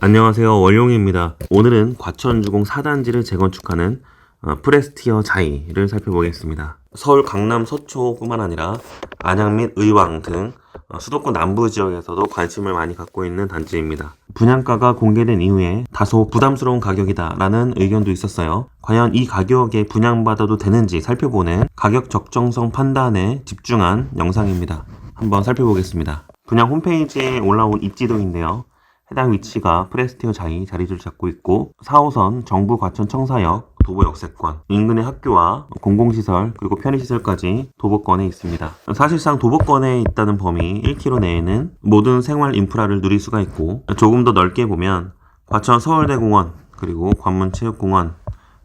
안녕하세요. 월용입니다. 오늘은 과천주공 4단지를 재건축하는 어, 프레스티어 자이를 살펴보겠습니다. 서울 강남 서초뿐만 아니라 안양 및 의왕 등 어, 수도권 남부 지역에서도 관심을 많이 갖고 있는 단지입니다. 분양가가 공개된 이후에 다소 부담스러운 가격이다 라는 의견도 있었어요. 과연 이 가격에 분양받아도 되는지 살펴보는 가격 적정성 판단에 집중한 영상입니다. 한번 살펴보겠습니다. 분양 홈페이지에 올라온 입지도인데요 해당 위치가 프레스티어 자이 자리를 잡고 있고 4호선 정부 과천 청사역 도보 역세권 인근의 학교와 공공시설 그리고 편의시설까지 도보권에 있습니다. 사실상 도보권에 있다는 범위 1km 내에는 모든 생활 인프라를 누릴 수가 있고 조금 더 넓게 보면 과천 서울대공원 그리고 관문체육공원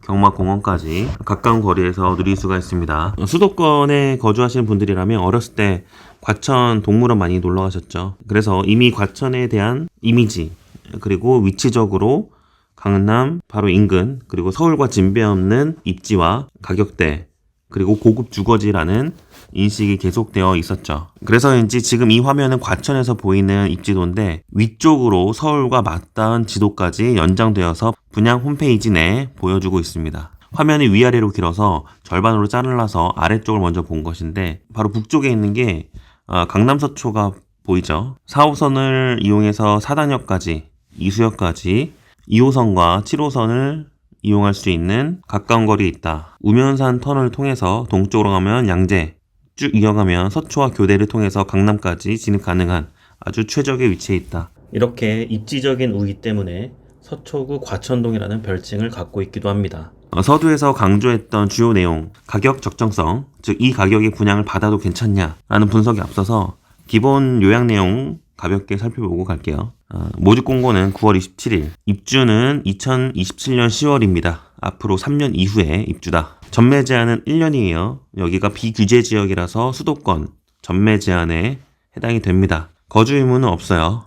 경마공원까지 가까운 거리에서 누릴 수가 있습니다. 수도권에 거주하시는 분들이라면 어렸을 때 과천 동물원 많이 놀러 가셨죠. 그래서 이미 과천에 대한 이미지 그리고 위치적으로 강남 바로 인근 그리고 서울과 진배 없는 입지와 가격대 그리고 고급 주거지라는 인식이 계속되어 있었죠. 그래서인지 지금 이 화면은 과천에서 보이는 입지도인데 위쪽으로 서울과 맞닿은 지도까지 연장되어서 분양 홈페이지 내에 보여주고 있습니다. 화면이 위아래로 길어서 절반으로 자르라서 아래쪽을 먼저 본 것인데 바로 북쪽에 있는 게 어, 강남 서초가 보이죠. 4호선을 이용해서 사단역까지 이수역까지 2호선과 7호선을 이용할 수 있는 가까운 거리에 있다. 우면산 터널을 통해서 동쪽으로 가면 양재, 쭉 이어가면 서초와 교대를 통해서 강남까지 진입 가능한 아주 최적의 위치에 있다. 이렇게 입지적인 우위 때문에 서초구 과천동이라는 별칭을 갖고 있기도 합니다. 어, 서두에서 강조했던 주요 내용, 가격 적정성, 즉 이 가격에 분양을 받아도 괜찮냐라는 분석에 앞서서 기본 요약 내용 가볍게 살펴보고 갈게요. 어, 모집 공고는 9월 27일, 입주는 2027년 10월입니다. 앞으로 3년 이후에 입주다. 전매 제한은 1년이에요. 여기가 비규제 지역이라서 수도권 전매 제한에 해당이 됩니다. 거주 의무는 없어요.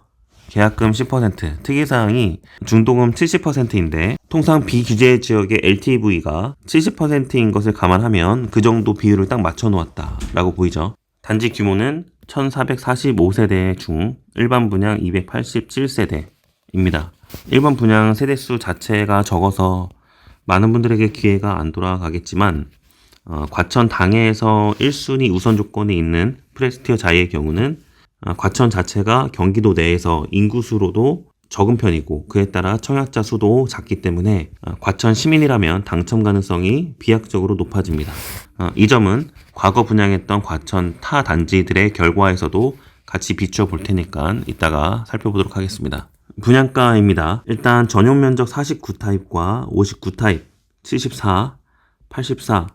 계약금 10%, 특이사항이 중도금 70%인데 통상 비규제 지역의 LTV가 70%인 것을 감안하면 그 정도 비율을 딱 맞춰 놓았다 라고 보이죠. 단지 규모는 1445세대 중 일반 분양 287세대입니다. 일반 분양 세대수 자체가 적어서 많은 분들에게 기회가 안 돌아가겠지만 어, 과천 당해에서 1순위 우선 조건이 있는 프레스티어 자이의 경우는 어, 과천 자체가 경기도 내에서 인구수로도 적은 편이고 그에 따라 청약자 수도 작기 때문에 어, 과천 시민이라면 당첨 가능성이 비약적으로 높아집니다. 어, 이 점은 과거 분양했던 과천 타 단지들의 결과에서도 같이 비춰 볼 테니까 이따가 살펴보도록 하겠습니다. 분양가입니다. 일단 전용 면적 49타입과 59타입, 74, 84,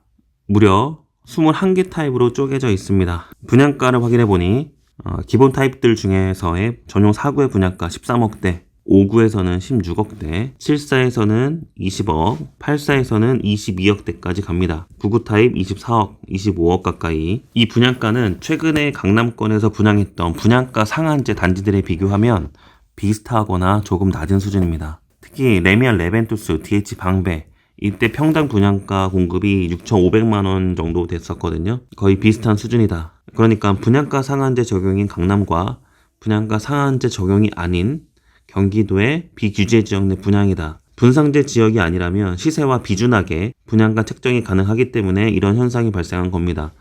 무려 21개 타입으로 쪼개져 있습니다. 분양가를 확인해 보니 어, 기본 타입들 중에서의 전용 4구의 분양가 13억대, 5구에서는 16억대, 74에서는 20억, 84에서는 22억대까지 갑니다. 99 타입 24억, 25억 가까이. 이 분양가는 최근에 강남권에서 분양했던 분양가 상한제 단지들에 비교하면 비슷하거나 조금 낮은 수준입니다. 특히 레미안 레벤투스, DH 방배, 이때 평당 분양가 공급이 6,500만 원 정도 됐었거든요. 거의 비슷한 수준이다. 그러니까 분양가 상한제 적용인 강남과 분양가 상한제 적용이 아닌 경기도의 비규제 지역 내 분양이다. 분상제 지역이 아니라면 시세와 비준하게 분양가 책정이 가능하기 때문에 이런 현상이 발생한 겁니다.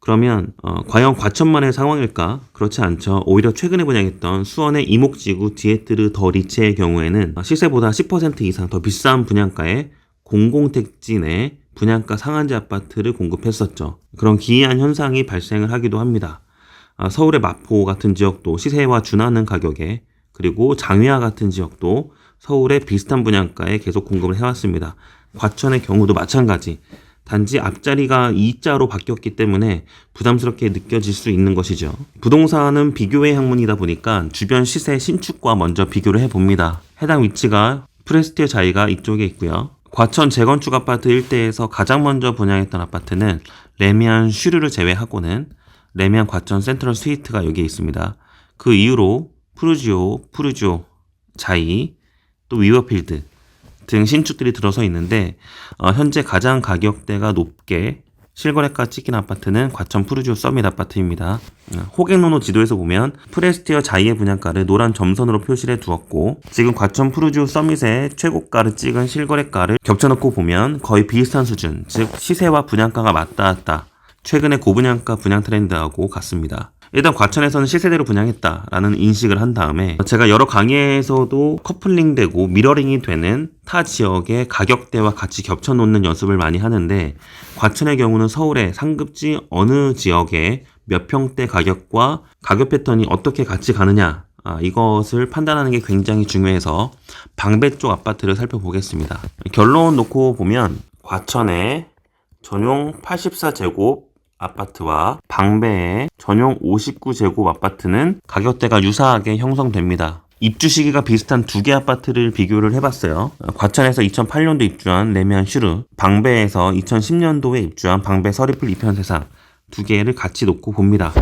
그러면 어, 과연 과천만의 상황일까? 그렇지 않죠. 오히려 최근에 분양했던 수원의 이목지구 디에트르 더 리체의 경우에는 시세보다 10% 이상 더 비싼 분양가에 공공택지 내 분양가 상한제 아파트를 공급했었죠. 그런 기이한 현상이 발생을 하기도 합니다. 아, 서울의 마포 같은 지역도 시세와 준하는 가격에 그리고 장위와 같은 지역도 서울의 비슷한 분양가에 계속 공급을 해왔습니다. 과천의 경우도 마찬가지. 단지 앞자리가 2자로 바뀌었기 때문에 부담스럽게 느껴질 수 있는 것이죠. 부동산은 비교의 학문이다 보니까 주변 시세 신축과 먼저 비교를 해봅니다. 해당 위치가 프레스티어 자이가 이쪽에 있고요. 과천 재건축 아파트 일대에서 가장 먼저 분양했던 아파트는 레미안 슈르를 제외하고는 레미안 과천 센트럴 스위트가 여기에 있습니다. 그 이후로 푸르지오, 푸르지오, 자이, 또 위버필드 등 신축들이 들어서 있는데 어, 현재 가장 가격대가 높게 실거래가 찍힌 아파트는 과천 푸르지오 서밋 아파트입니다. 어, 호갱노노 지도에서 보면 프레스티어 자이의 분양가를 노란 점선으로 표시해 두었고 지금 과천 푸르지오 서밋의 최고가를 찍은 실거래가를 겹쳐놓고 보면 거의 비슷한 수준, 즉 시세와 분양가가 맞닿아 왔다. 최근의 고분양가 분양 트렌드하고 같습니다. 일단 과천에서는 시세대로 분양했다라는 인식을 한 다음에 제가 여러 강의에서도 커플링되고 미러링이 되는 타 지역의 가격대와 같이 겹쳐놓는 연습을 많이 하는데 과천의 경우는 서울의 상급지 어느 지역의 몇 평대 가격과 가격 패턴이 어떻게 같이 가느냐 아, 이것을 판단하는 게 굉장히 중요해서 방배 쪽 아파트를 살펴보겠습니다. 결론 놓고 보면 과천의 전용 84제곱 아파트와 방배의 전용 59제곱 아파트는 가격대가 유사하게 형성됩니다. 입주 시기가 비슷한 두 개 아파트를 비교를 해봤어요. 과천에서 2008년도 입주한 레미안 슈르, 방배에서 2010년도에 입주한 방배 서리풀 이편세상 두 개를 같이 놓고 봅니다.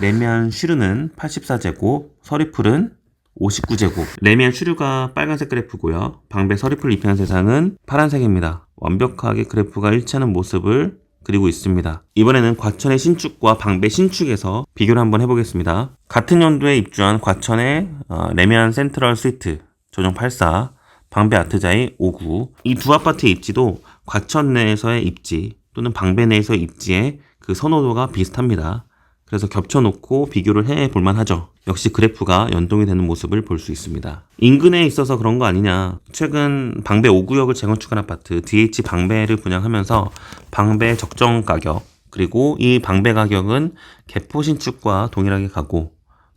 레미안 슈르는 84제곱, 서리풀은 59제곱. 레미안 슈르가 빨간색 그래프고요. 방배 서리풀 이편세상은 파란색입니다. 완벽하게 그래프가 일치하는 모습을 그리고 있습니다. 이번에는 과천의 신축과 방배 신축에서 비교를 한번 해보겠습니다. 같은 연도에 입주한 과천의 어, 레미안 센트럴 스위트 전용 84, 방배 아트자이 59. 이두 아파트의 입지도 과천 내에서의 입지 또는 방배 내에서의 입지의 그 선호도가 비슷합니다. 그래서 겹쳐놓고 비교를 해 볼 만 하죠. 역시 그래프가 연동이 되는 모습을 볼 수 있습니다. 인근에 있어서 그런 거 아니냐. 최근 방배 5구역을 재건축한 아파트 DH 방배를 분양하면서 방배 적정 가격 그리고 이 방배 가격은 개포 신축과 동일하게 가고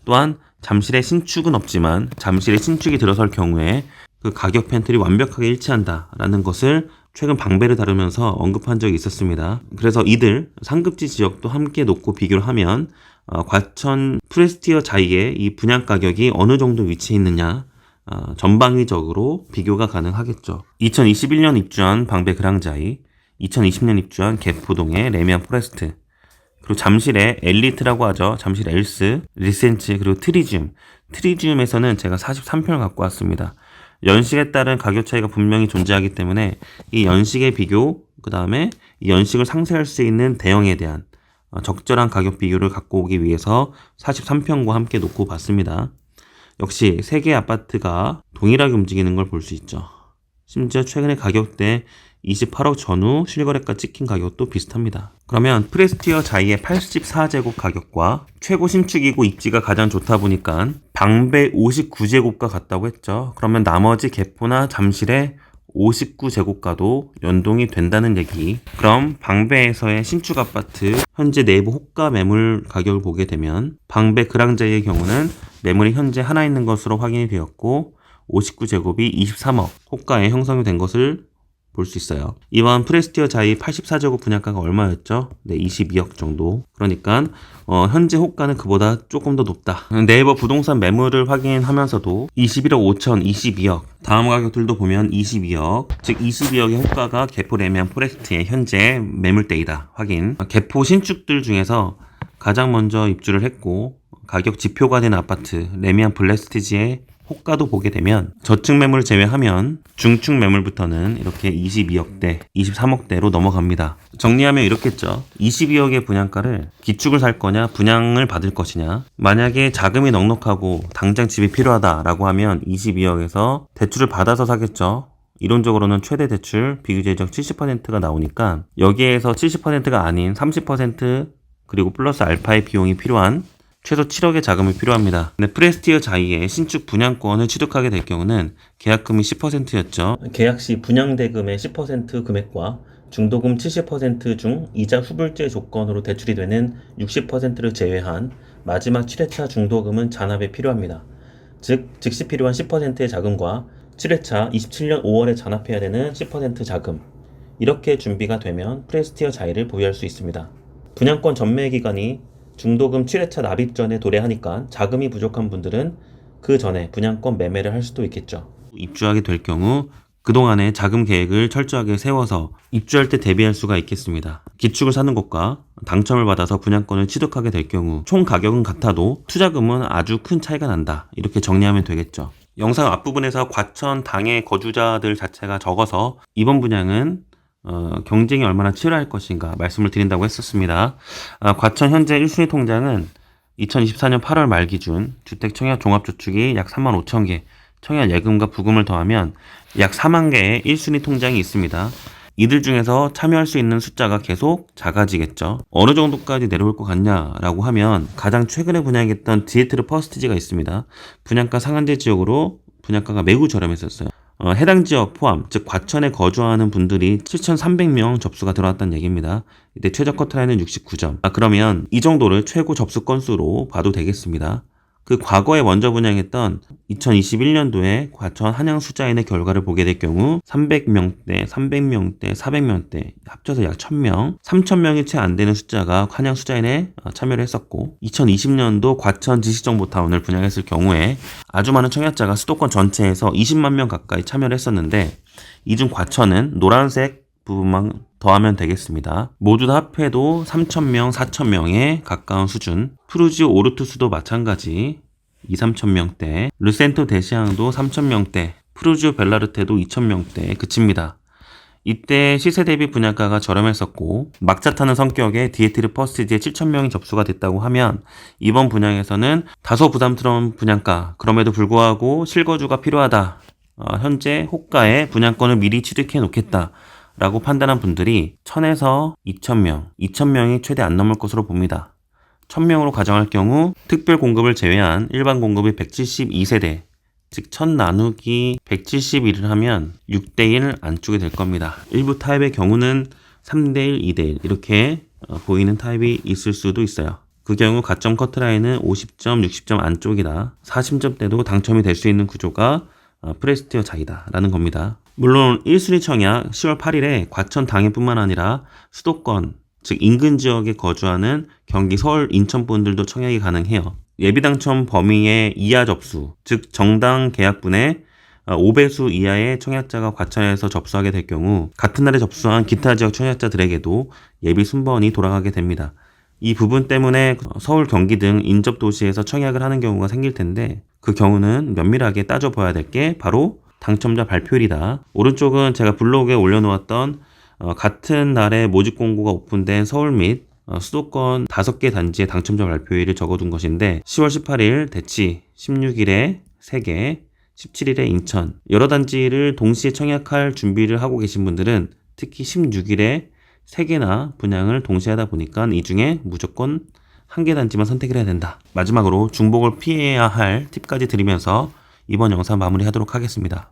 또한 잠실의 신축은 없지만 잠실의 신축이 들어설 경우에 그 가격 팬틀이 완벽하게 일치한다라는 것을 최근 방배를 다루면서 언급한 적이 있었습니다. 그래서 이들 상급지 지역도 함께 놓고 비교를 하면 어, 과천 프레스티어 자이의 이 분양 가격이 어느 정도 위치해 있느냐 어, 전방위적으로 비교가 가능하겠죠. 2021년 입주한 방배 그랑자이, 2020년 입주한 개포동의 레미안 포레스트, 그리고 잠실의 엘리트라고 하죠. 잠실 엘스, 리센츠, 그리고 트리지움. 트리지움에서는 제가 43편을 갖고 왔습니다. 연식에 따른 가격 차이가 분명히 존재하기 때문에 이 연식의 비교, 그 다음에 이 연식을 상쇄할 수 있는 대형에 대한 어, 적절한 가격 비교를 갖고 오기 위해서 43평과 함께 놓고 봤습니다. 역시 세 개의 아파트가 동일하게 움직이는 걸 볼 수 있죠. 심지어 최근의 가격대 28억 전후 실거래가 찍힌 가격도 비슷합니다. 그러면 프레스티어 자이의 84제곱 가격과 최고 신축이고 입지가 가장 좋다 보니까 방배 59제곱과 같다고 했죠. 그러면 나머지 개포나 잠실의 59제곱과도 연동이 된다는 얘기. 그럼 방배에서의 신축 아파트 현재 내부 호가 매물 가격을 보게 되면 방배 그랑자의 경우는 매물이 현재 하나 있는 것으로 확인이 되었고 59제곱이 23억 호가에 형성이 된 것을 볼 수 있어요. 이번 프레스티어 자이 84제곱 분양가가 얼마였죠? 네, 22억 정도. 그러니까 어, 현재 호가는 그보다 조금 더 높다. 네이버 부동산 매물을 확인하면서도 21억 5천, 22억. 다음 가격들도 보면 22억. 즉 22억의 호가가 개포 레미안 포레스트의 현재 매물대이다. 확인. 개포 신축들 중에서 가장 먼저 입주를 했고 가격 지표가 된 아파트 레미안 블레스티지의 호가도 보게 되면 저층 매물을 제외하면 중층 매물부터는 이렇게 22억대, 23억대로 넘어갑니다. 정리하면 이렇겠죠. 22억의 분양가를 기축을 살 거냐, 분양을 받을 것이냐. 만약에 자금이 넉넉하고 당장 집이 필요하다라고 하면 22억에서 대출을 받아서 사겠죠. 이론적으로는 최대 대출 비교제적 70%가 나오니까 여기에서 70%가 아닌 30% 그리고 플러스 알파의 비용이 필요한 최소 7억의 자금이 필요합니다. 네, 프레스티어 자이의 신축 분양권을 취득하게 될 경우는 계약금이 10%였죠. 계약 시 분양대금의 10% 금액과 중도금 70%중 이자 후불제 조건으로 대출이 되는 60%를 제외한 마지막 7회차 중도금은 잔압에 필요합니다. 즉, 즉시 필요한 10%의 자금과 7회차 27년 5월에 잔압해야 되는 10% 자금. 이렇게 준비가 되면 프레스티어 자이를 보유할 수 있습니다. 분양권 전매 기간이 중도금 7회차 납입 전에 도래하니까 자금이 부족한 분들은 그 전에 분양권 매매를 할 수도 있겠죠. 입주하게 될 경우 그동안의 자금 계획을 철저하게 세워서 입주할 때 대비할 수가 있겠습니다. 기축을 사는 것과 당첨을 받아서 분양권을 취득하게 될 경우 총 가격은 같아도 투자금은 아주 큰 차이가 난다. 이렇게 정리하면 되겠죠. 영상 앞부분에서 과천 당의 거주자들 자체가 적어서 이번 분양은 어, 경쟁이 얼마나 치열할 것인가 말씀을 드린다고 했었습니다. 아, 과천 현재 1순위 통장은 2024년 8월 말 기준 주택 청약 종합저축이 약 3만 5천 개, 청약 예금과 부금을 더하면 약 4만 개의 1순위 통장이 있습니다. 이들 중에서 참여할 수 있는 숫자가 계속 작아지겠죠. 어느 정도까지 내려올 것 같냐라고 하면 가장 최근에 분양했던 디에트르 퍼스티지가 있습니다. 분양가 상한제 지역으로 분양가가 매우 저렴했었어요. 어, 해당 지역 포함, 즉 과천에 거주하는 분들이 7,300명 접수가 들어왔다는 얘기입니다. 이때 최저 커트라인은 69점. 아, 그러면 이 정도를 최고 접수 건수로 봐도 되겠습니다. 그 과거에 먼저 분양했던 2021년도에 과천 한양 수자인의 결과를 보게 될 경우 300명대, 300명대, 400명대 합쳐서 약 1000명, 3000명이 채 안 되는 숫자가 한양 수자인에 어, 참여를 했었고 2020년도 과천 지식정보타운을 분양했을 경우에 아주 많은 청약자가 수도권 전체에서 20만 명 가까이 참여를 했었는데 이중 과천은 노란색 부분만 더하면 되겠습니다. 모두 다 합해도 3,000명, 4,000명에 가까운 수준. 푸르지오 오르투스도 마찬가지 2, 3,000명대. 르센토 대시앙도 3,000명대. 푸르지오 벨라르테도 2,000명대에 그칩니다. 이때 시세 대비 분양가가 저렴했었고 막차 타는 성격의 디에트르 퍼스티지에 7,000명이 접수가 됐다고 하면 이번 분양에서는 다소 부담스러운 분양가 그럼에도 불구하고 실거주가 필요하다. 어, 현재 호가에 분양권을 미리 취득해 놓겠다. 라고 판단한 분들이 1000에서 2000명, 2000명이 최대 안 넘을 것으로 봅니다. 1000명으로 가정할 경우 특별 공급을 제외한 일반 공급이 172세대, 즉 1000 나누기 171을 하면 6대1 안쪽에 될 겁니다. 일부 타입의 경우는 3대1, 2대1 이렇게 어, 보이는 타입이 있을 수도 있어요. 그 경우 가점 커트라인은 50점, 60점 안쪽이다. 40점대도 당첨이 될 수 있는 구조가 어, 프레스티어 자이다라는 겁니다. 물론 1순위 청약 10월 8일에 과천 당일뿐만 아니라 수도권 즉 인근 지역에 거주하는 경기 서울 인천 분들도 청약이 가능해요. 예비 당첨 범위의 이하 접수 즉 정당 계약분의 5배수 이하의 청약자가 과천에서 접수하게 될 경우 같은 날에 접수한 기타 지역 청약자들에게도 예비 순번이 돌아가게 됩니다. 이 부분 때문에 서울, 경기 등 인접 도시에서 청약을 하는 경우가 생길 텐데 그 경우는 면밀하게 따져봐야 될 게 바로 당첨자 발표일이다. 오른쪽은 제가 블로그에 올려놓았던 어, 같은 날에 모집 공고가 오픈된 서울 및 어, 수도권 5개 단지의 당첨자 발표일을 적어둔 것인데 10월 18일 대치, 16일에 3개, 17일에 인천 여러 단지를 동시에 청약할 준비를 하고 계신 분들은 특히 16일에 3개나 분양을 동시에 하다 보니까 이 중에 무조건 한 개 단지만 선택을 해야 된다. 마지막으로 중복을 피해야 할 팁까지 드리면서 이번 영상 마무리하도록 하겠습니다.